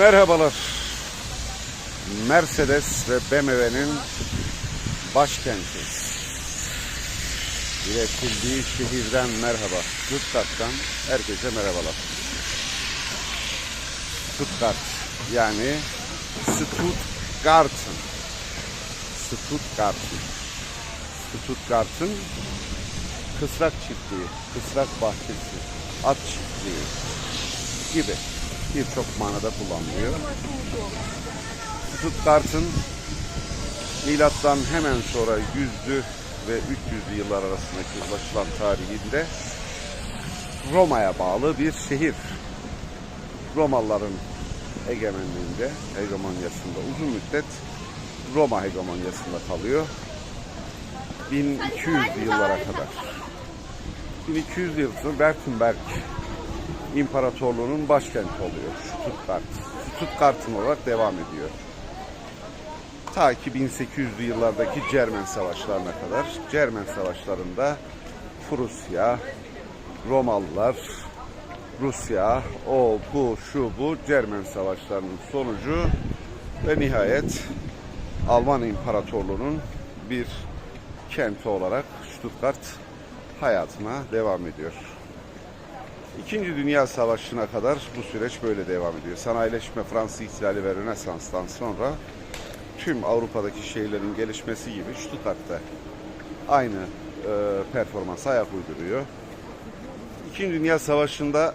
Merhabalar. Mercedes ve BMW'nin başkenti. Üretildiği şehirden merhaba. Stuttgart'tan herkese merhabalar. Stuttgart yani Stuttgart'ın Stuttgart'ın Stuttgart'ın kısrak çiftliği, kısrak bahçesi, at çiftliği gibi birçok manada kullanılıyor. Stuttgart'ın milattan hemen sonra 100'lü ve 300'lü yıllar arasındaki ulaşılan tarihinde Roma'ya bağlı bir şehir. Romalıların egemenliğinde, hegemonyasında uzun müddet Roma hegemonyasında kalıyor. 1200 yıllara kadar. 1200 yılında Berkenberg İmparatorluğu'nun başkenti oluyor Stuttgart. Stuttgart'ın olarak devam ediyor. Ta ki 1800'lü yıllardaki Cermen Savaşlarına kadar. Cermen Savaşlarında Prusya, Romalılar, Rusya, o, bu, şu, bu Cermen Savaşlarının sonucu ve nihayet Alman İmparatorluğu'nun bir kenti olarak Stuttgart hayatına devam ediyor. İkinci Dünya Savaşı'na kadar bu süreç böyle devam ediyor. Sanayileşme, Fransız ihtilali ve Rönesans'tan sonra tüm Avrupa'daki şehirlerin gelişmesi gibi Stuttgart'ta aynı e, performans ayak uyduruyor. İkinci Dünya Savaşı'nda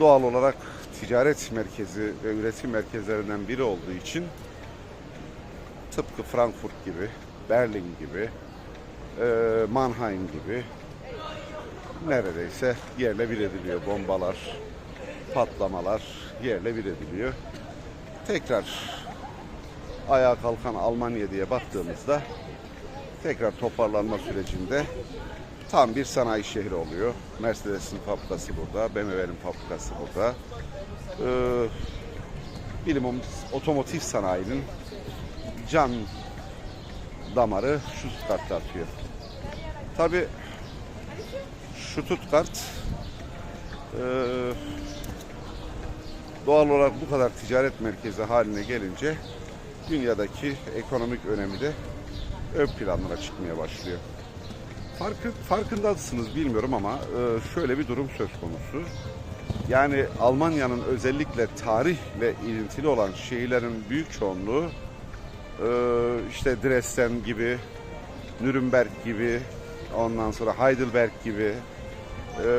doğal olarak ticaret merkezi ve üretim merkezlerinden biri olduğu için tıpkı Frankfurt gibi, Berlin gibi, e, Mannheim gibi neredeyse yerle bir ediliyor. Bombalar, patlamalar yerle bir ediliyor. Tekrar ayağa kalkan Almanya diye baktığımızda tekrar toparlanma sürecinde tam bir sanayi şehri oluyor. Mercedes'in fabrikası burada, BMW'nin fabrikası burada. Ee, bilimum otomotiv sanayinin can damarı Stuttgart'ta atıyor. Tabi Stuttgart e, doğal olarak bu kadar ticaret merkezi haline gelince dünyadaki ekonomik önemi de ön planlara çıkmaya başlıyor. Farkı, farkındasınız bilmiyorum ama e, şöyle bir durum söz konusu. Yani Almanya'nın özellikle tarihle ilintili olan şehirlerin büyük çoğunluğu e, işte Dresden gibi, Nürnberg gibi, ondan sonra Heidelberg gibi e,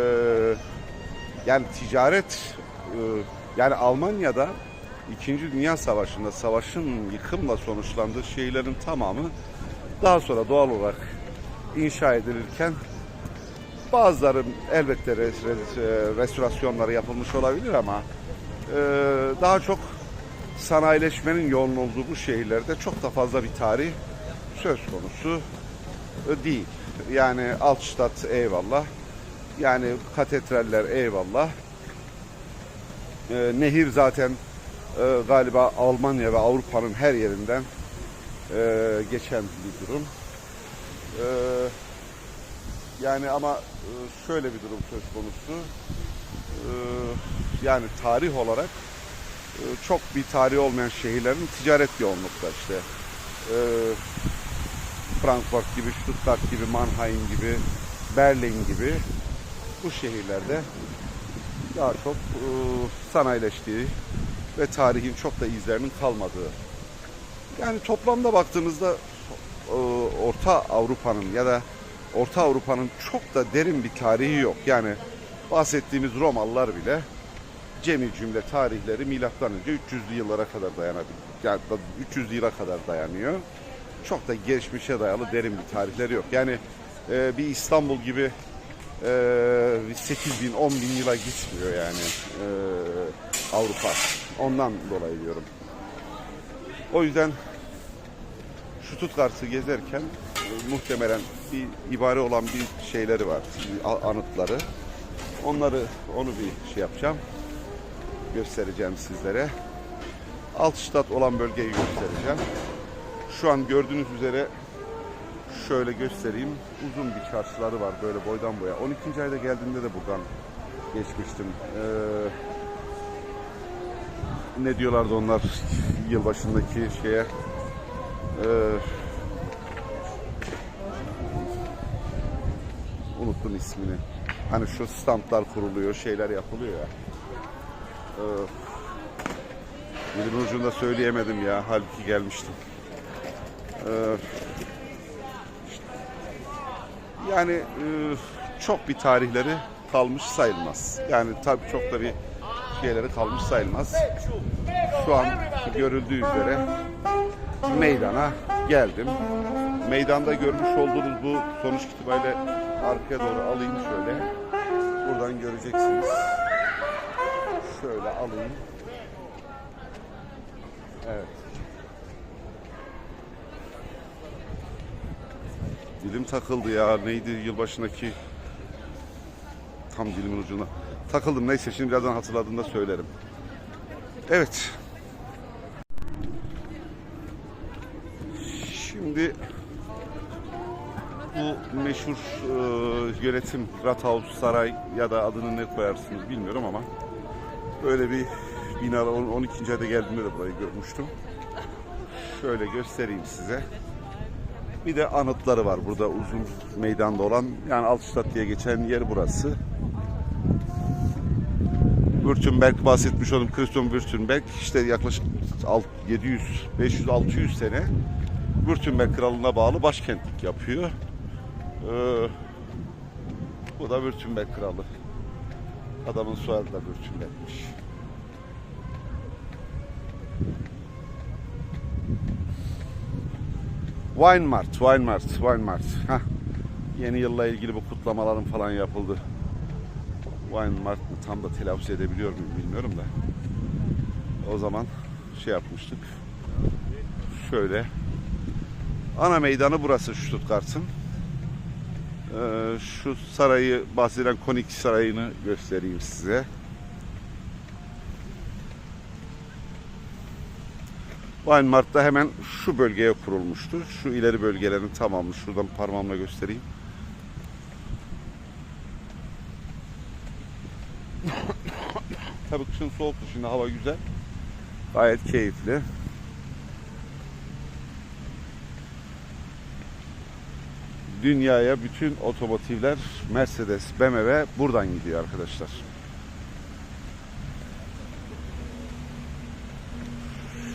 yani ticaret e, yani Almanya'da İkinci Dünya Savaşı'nda savaşın yıkımla sonuçlandığı şehirlerin tamamı daha sonra doğal olarak inşa edilirken bazıları elbette res, res, e, restorasyonları yapılmış olabilir ama e, daha çok sanayileşmenin yoğun olduğu bu şehirlerde çok da fazla bir tarih söz konusu e, değil. Yani Altstadt eyvallah. Yani katedraller eyvallah. E, nehir zaten e, galiba Almanya ve Avrupa'nın her yerinden e, geçen bir durum. E, yani ama e, şöyle bir durum söz konusu. E, yani tarih olarak e, çok bir tarihi olmayan şehirlerin ticaret yoğunlukta işte. E, Frankfurt gibi, Stuttgart gibi, Mannheim gibi, Berlin gibi bu şehirlerde daha çok e, sanayileştiği ve tarihin çok da izlerinin kalmadığı. Yani toplamda baktığımızda e, Orta Avrupa'nın ya da Orta Avrupa'nın çok da derin bir tarihi yok. Yani bahsettiğimiz Romalılar bile cemi cümle tarihleri milattan önce 300'lü yıllara kadar dayanabilir. Yani 300 yıla kadar dayanıyor. Çok da geçmişe dayalı derin bir tarihleri yok. Yani e, bir İstanbul gibi e, 8 bin 10 bin yıla gitmiyor yani e, Avrupa. Ondan dolayı diyorum. O yüzden Stuttgart'ı gezerken e, muhtemelen bir ibare olan bir şeyleri var, anıtları. Onları, onu bir şey yapacağım. Göstereceğim sizlere. Altstadt olan bölgeyi göstereceğim. Şu an gördüğünüz üzere şöyle göstereyim. Uzun bir çarşıları var böyle boydan boya. 12. ayda geldiğimde de buradan geçmiştim. Ee, ne diyorlardı onlar yılbaşındaki şeye Ee, unuttum ismini. Hani şu standlar kuruluyor, şeyler yapılıyor ya. Ee, dilimin ucunda söyleyemedim ya. Halbuki gelmiştim. Ee, yani e, çok bir tarihleri kalmış sayılmaz. Yani tabii çok da bir şeyleri kalmış sayılmaz. Şu an görüldüğü üzere meydana geldim. Meydanda görmüş olduğunuz bu sonuç itibariyle arkaya doğru alayım şöyle. Buradan göreceksiniz. Şöyle alayım. Evet. Dilim takıldı ya. Neydi yılbaşındaki tam dilimin ucuna. Takıldım neyse şimdi birazdan hatırladığımda söylerim. Evet. Şimdi bu meşhur e, yönetim Rathaus Saray ya da adını ne koyarsınız bilmiyorum ama böyle bir bina 12. ayda geldiğimde de burayı görmüştüm. Şöyle göstereyim size. Bir de anıtları var burada uzun meydanda olan. Yani Altstadt diye geçen yer burası. Württemberg bahsetmiş oldum. Christian Württemberg işte yaklaşık 700, 500, 600 sene Württemberg kralına bağlı başkentlik yapıyor. Ee, bu da Württemberg kralı. Adamın soyadı da Württemberg'miş. Weinmart, Weinmart, Weinmart. Heh. Yeni yılla ilgili bu kutlamaların falan yapıldı. Weinmart mı tam da telaffuz edebiliyor muyum bilmiyorum da. O zaman şey yapmıştık. Şöyle. Ana meydanı burası Stuttgart'ın. Ee, şu sarayı bahsedilen Konik Sarayı'nı göstereyim size. Weinmart'ta hemen şu bölgeye kurulmuştu. Şu ileri bölgelerin tamamı şuradan parmağımla göstereyim. Tabii kışın soğuktu şimdi hava güzel. Gayet keyifli. Dünyaya bütün otomotivler Mercedes, BMW buradan gidiyor arkadaşlar.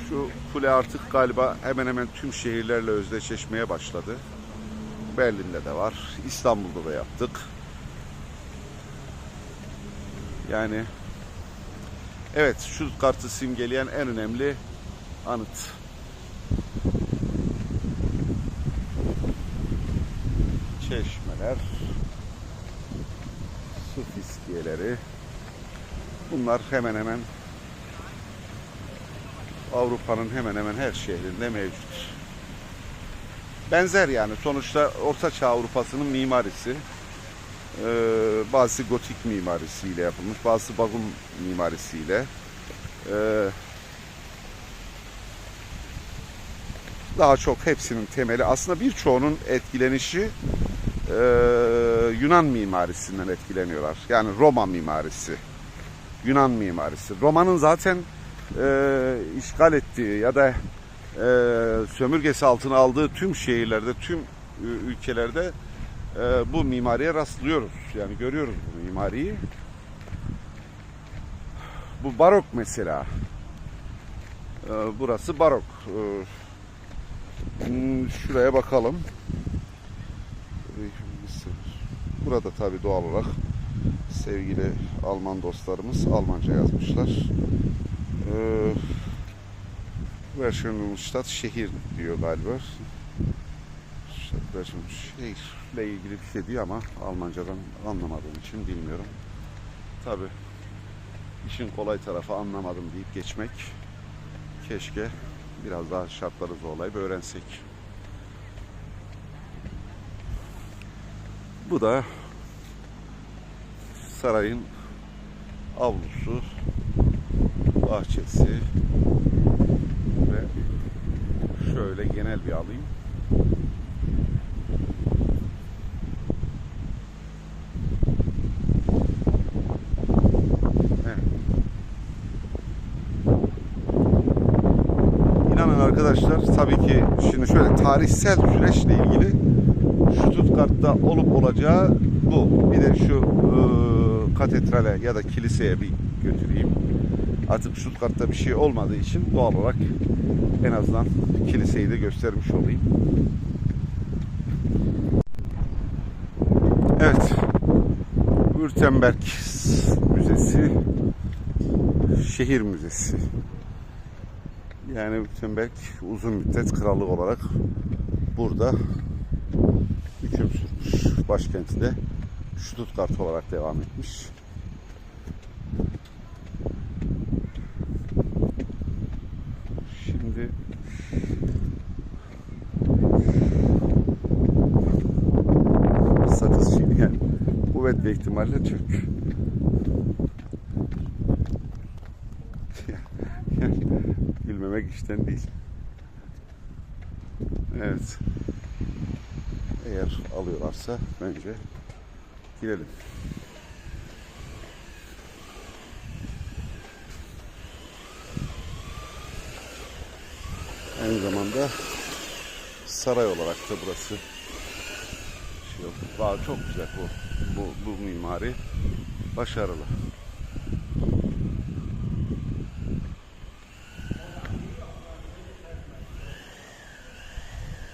Şu kule artık galiba hemen hemen tüm şehirlerle özdeşleşmeye başladı. Berlin'de de var. İstanbul'da da yaptık. Yani evet şu kartı simgeleyen en önemli anıt. Çeşmeler, su fiskiyeleri. Bunlar hemen hemen Avrupa'nın hemen hemen her şehrinde mevcut. Benzer yani sonuçta Orta Çağ Avrupa'sının mimarisi. Ee, bazısı gotik mimarisiyle yapılmış, bazısı bagum mimarisiyle. Ee, daha çok hepsinin temeli aslında birçoğunun etkilenişi e, Yunan mimarisinden etkileniyorlar. Yani Roma mimarisi, Yunan mimarisi. Roma'nın zaten e, işgal ettiği ya da e, sömürgesi altına aldığı tüm şehirlerde, tüm e, ülkelerde e, bu mimariye rastlıyoruz. Yani görüyoruz bu mimariyi. Bu barok mesela. E, burası barok. E, hmm, şuraya bakalım. Burada tabii doğal olarak sevgili Alman dostlarımız Almanca yazmışlar. Ee, Versionstadt şehir diyor galiba. Şehirle ilgili bir şey diyor ama Almancadan anlamadığım için bilmiyorum. Tabi işin kolay tarafı anlamadım deyip geçmek. Keşke biraz daha şartları zorlayıp öğrensek. Bu da sarayın avlusu, bahçesi ve şöyle genel bir alayım. Evet. arkadaşlar tabii ki şimdi şöyle tarihsel süreçle ilgili Stuttgart'ta olup olacağı bu. Bir de şu e, katedrale ya da kiliseye bir götüreyim. Artık Stuttgart'ta bir şey olmadığı için doğal olarak en azından kiliseyi de göstermiş olayım. Evet. Württemberg Müzesi şehir müzesi. Yani Württemberg uzun müddet krallık olarak burada hüküm sürmüş. Başkenti de Stuttgart olarak devam etmiş. İhtimalle Türk. Yani Bilmemek işten değil. Evet. Eğer alıyorlarsa bence girelim. Aynı zamanda saray olarak da burası Vay, çok güzel bu. Bu, bu mimari başarılı.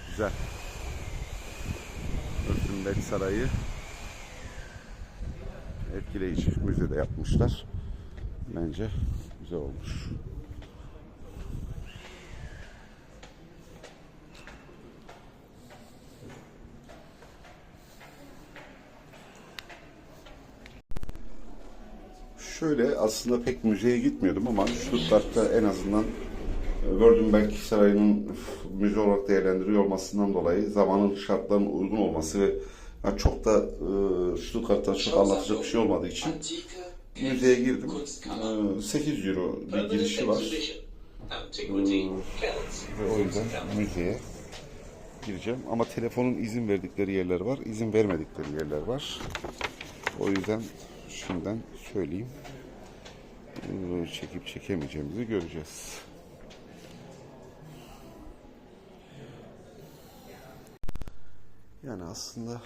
Güzel. Württemberg Sarayı etkileyici müzede yapmışlar. Bence güzel olmuş. Şöyle aslında pek müzeye gitmiyordum ama Stuttgart'ta en azından e, Württemberg Sarayı'nın müze olarak değerlendiriyor olmasından dolayı zamanın şartlarının uygun olması ve ya çok da e, Stuttgart'ta çok anlatacak bir şey olmadığı için müzeye girdim. E, 8 euro bir girişi var. Ve o yüzden müzeye gireceğim. Ama telefonun izin verdikleri yerler var, izin vermedikleri yerler var. O yüzden şimdiden söyleyeyim. Çekip çekemeyeceğimizi göreceğiz. Yani aslında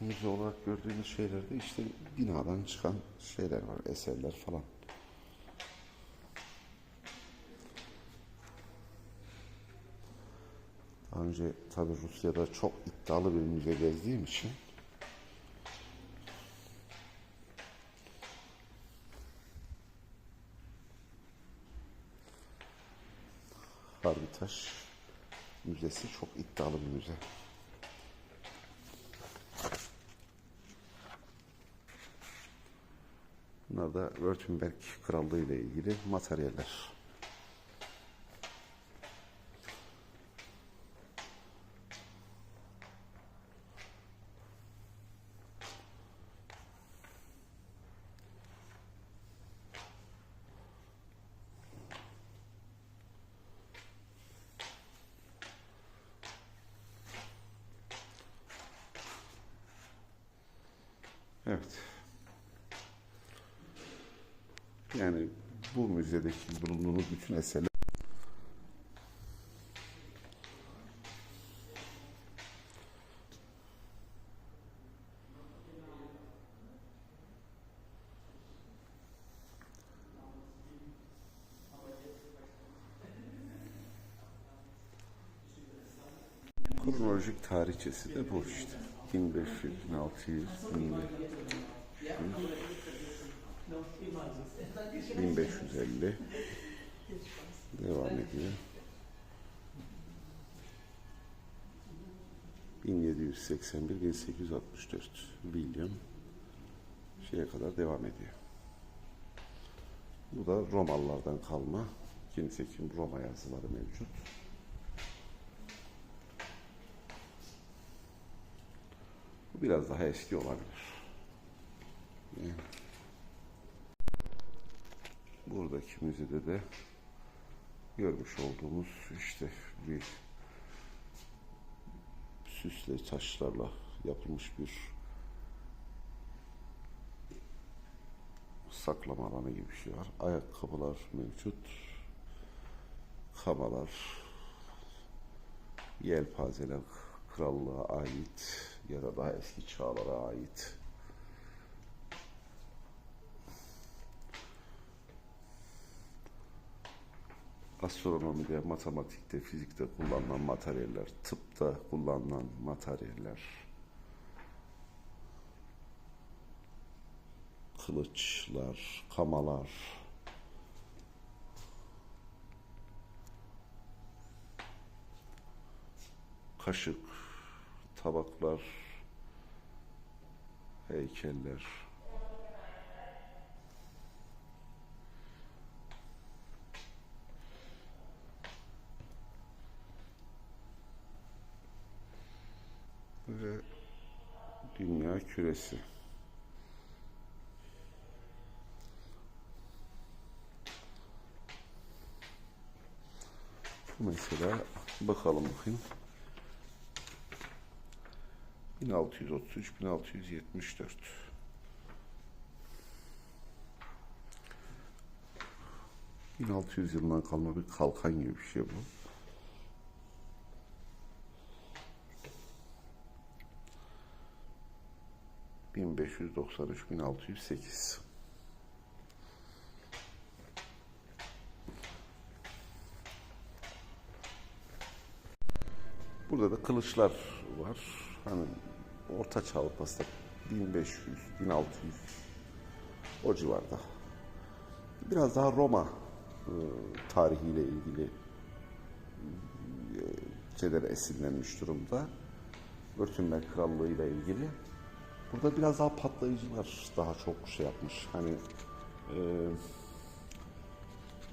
müze olarak gördüğümüz şeylerde işte binadan çıkan şeyler var, eserler falan. Daha önce tabii Rusya'da çok iddialı bir müze gezdiğim için Harbitaş Müzesi çok iddialı bir müze. Bunlar da Württemberg Krallığı ile ilgili materyaller. Evet. Yani bu müzedeki bulunduğumuz bütün eserler kronolojik tarihçesi de bu işte. 1500, 1600, 1550 devam ediyor. 1781 1864 William şeye kadar devam ediyor. Bu da Romalılardan kalma. Nitekim Roma yazıları mevcut. Bu biraz daha eski olabilir. Buradaki müzede de görmüş olduğumuz işte bir süsle taşlarla yapılmış bir saklama alanı gibi bir şey var. Ayakkabılar mevcut. Kamalar, Yelpazeler krallığa ait ya da daha eski çağlara ait. Astronomide, matematikte, fizikte kullanılan materyaller, tıpta kullanılan materyaller, kılıçlar, kamalar, kaşık, tabaklar, heykeller. Ve dünya küresi. Mesela bakalım bakayım. 1633 1674 1600 yılından kalma bir kalkan gibi bir şey bu. ...1593 1608 Burada da kılıçlar var. Hani orta çağ Avrupa'sında 1500, 1600 o civarda. Biraz daha Roma e, tarihiyle ilgili e, şeyler esinlenmiş durumda. Württemberg Krallığı ile ilgili. Burada biraz daha patlayıcılar daha çok şey yapmış. Hani e,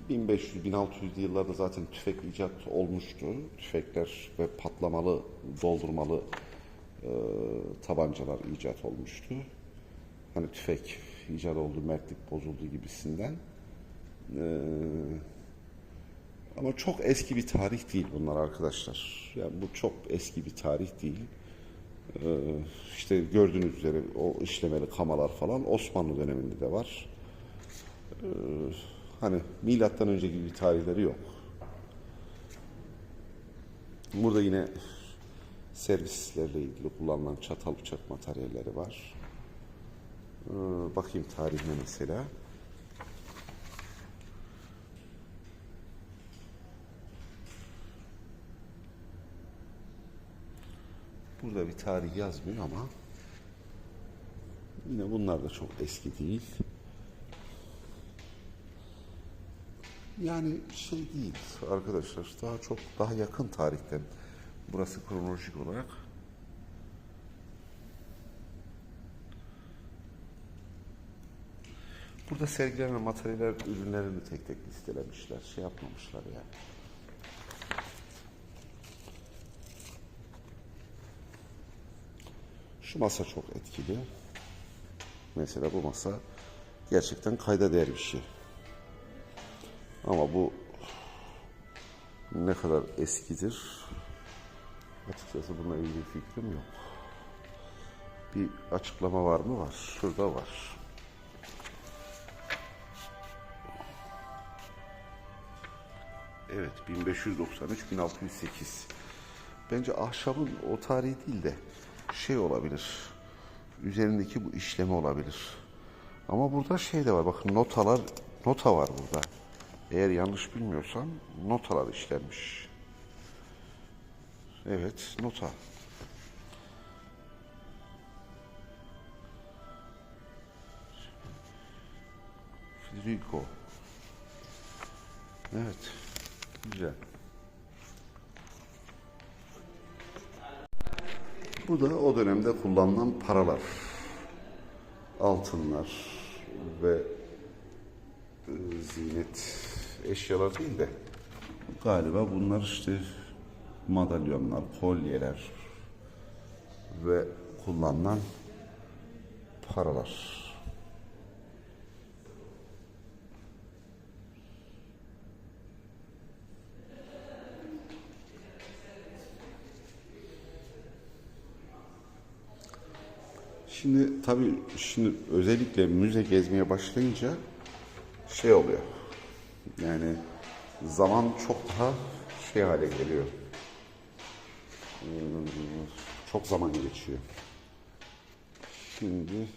1500-1600'lü yıllarda zaten tüfek icat olmuştu. Tüfekler ve patlamalı, doldurmalı e, tabancalar icat olmuştu. Hani tüfek icat oldu, mertlik bozuldu gibisinden. E, ama çok eski bir tarih değil bunlar arkadaşlar. Yani bu çok eski bir tarih değil. E, işte gördüğünüz üzere o işlemeli kamalar falan Osmanlı döneminde de var. E, hani milattan önce gibi bir tarihleri yok. Burada yine servislerle ilgili kullanılan çatal bıçak materyalleri var. Ee, bakayım tarihine mesela. Burada bir tarih yazmıyor ama yine bunlar da çok eski değil. Yani şey değil arkadaşlar daha çok daha yakın tarihten burası kronolojik olarak Burada sergilenen materyaller ürünlerini tek tek listelemişler. Şey yapmamışlar yani. Şu masa çok etkili. Mesela bu masa gerçekten kayda değer bir şey. Ama bu ne kadar eskidir açıkçası bununla ilgili fikrim yok. Bir açıklama var mı? Var. Şurada var. Evet 1593-1608 Bence ahşabın o tarihi değil de şey olabilir. Üzerindeki bu işlemi olabilir. Ama burada şey de var. Bakın notalar, nota var burada. Eğer yanlış bilmiyorsam notalar işlenmiş. Evet, nota. Federico. Evet, güzel. Bu da o dönemde kullanılan paralar. Altınlar ve e, zinet eşyalar değil de galiba bunlar işte madalyonlar, kolyeler ve kullanılan paralar. Şimdi tabii şimdi özellikle müze gezmeye başlayınca şey oluyor. Yani zaman çok daha şey hale geliyor. Çok zaman geçiyor. Şimdi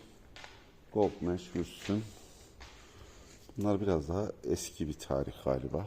Goldmesh, Hüsnü. Bunlar biraz daha eski bir tarih galiba.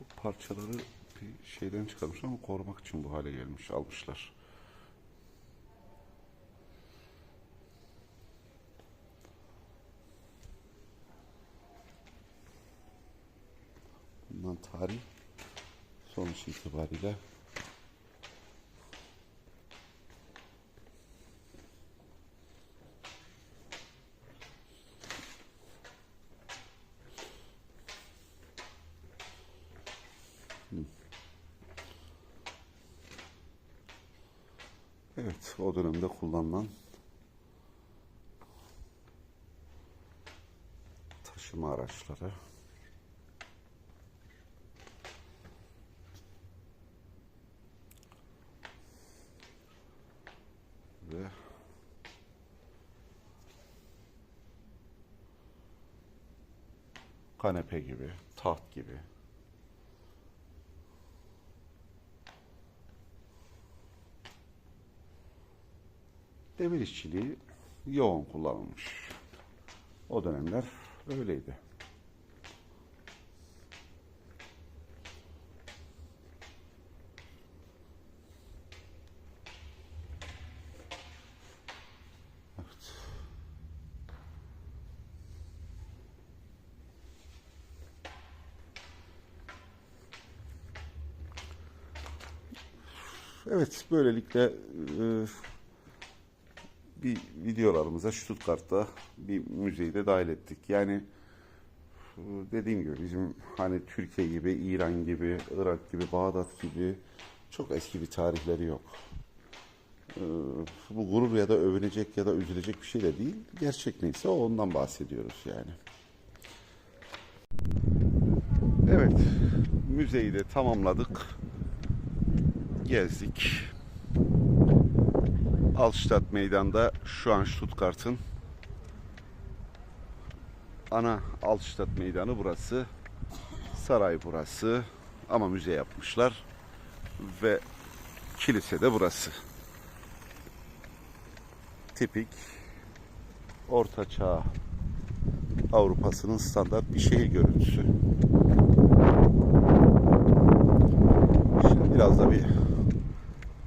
Bu parçaları bir şeyden çıkarmış ama korumak için bu hale gelmiş, almışlar. Bundan tarih sonuç itibariyle Evet, o dönemde kullanılan taşıma araçları. Ve kanepe gibi, taht gibi. Demir işçiliği yoğun kullanılmış. O dönemler öyleydi. Evet. Böylelikle e, bir videolarımıza Stuttgart'ta bir müzeyi de dahil ettik. Yani dediğim gibi bizim hani Türkiye gibi, İran gibi, Irak gibi, Bağdat gibi çok eski bir tarihleri yok. E, Bu gurur ya da övünecek ya da üzülecek bir şey de değil. Gerçek neyse ondan bahsediyoruz yani. Evet, müzeyi de tamamladık. Gezdik. Altstadt Meydan'da şu an Stuttgart'ın ana Altstadt Meydanı burası. Saray burası. Ama müze yapmışlar. Ve kilise de burası. Tipik Orta Çağ Avrupa'sının standart bir şehir görüntüsü. Şimdi biraz da bir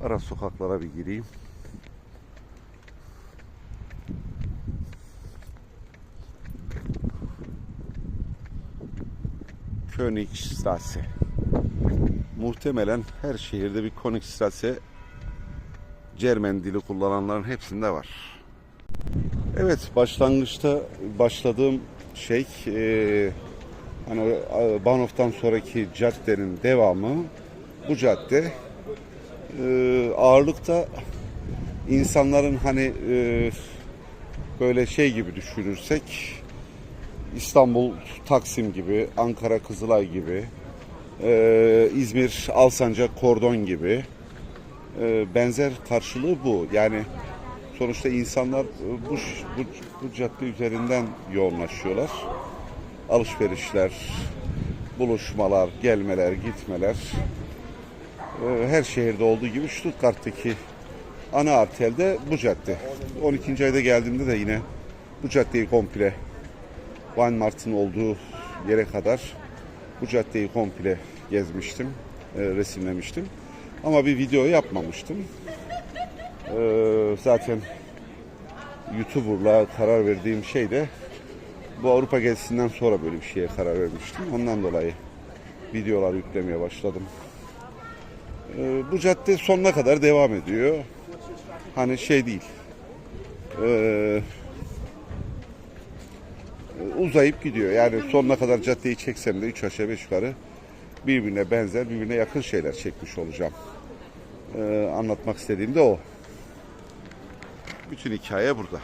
ara sokaklara bir gireyim. Königstrasse. Muhtemelen her şehirde bir Königstrasse Cermen dili kullananların hepsinde var. Evet, başlangıçta başladığım şey e, hani e, Bahnhof'tan sonraki caddenin devamı bu cadde. E, ağırlıkta insanların hani e, böyle şey gibi düşünürsek İstanbul Taksim gibi, Ankara Kızılay gibi, e, İzmir Alsancak Kordon gibi e, benzer karşılığı bu. Yani sonuçta insanlar bu, bu, bu cadde üzerinden yoğunlaşıyorlar. Alışverişler, buluşmalar, gelmeler, gitmeler e, her şehirde olduğu gibi Stuttgart'taki ana arterde bu cadde. 12. ayda geldiğimde de yine bu caddeyi komple Weinmart'ın olduğu yere kadar bu caddeyi komple gezmiştim, e, resimlemiştim. Ama bir video yapmamıştım. E, zaten YouTuber'la karar verdiğim şey de bu Avrupa gezisinden sonra böyle bir şeye karar vermiştim. Ondan dolayı videolar yüklemeye başladım. E, bu cadde sonuna kadar devam ediyor. Hani şey değil. Eee uzayıp gidiyor. Yani sonuna kadar caddeyi çeksem de 3 aşağı 5 yukarı birbirine benzer, birbirine yakın şeyler çekmiş olacağım. Ee, anlatmak istediğim de o. Bütün hikaye burada.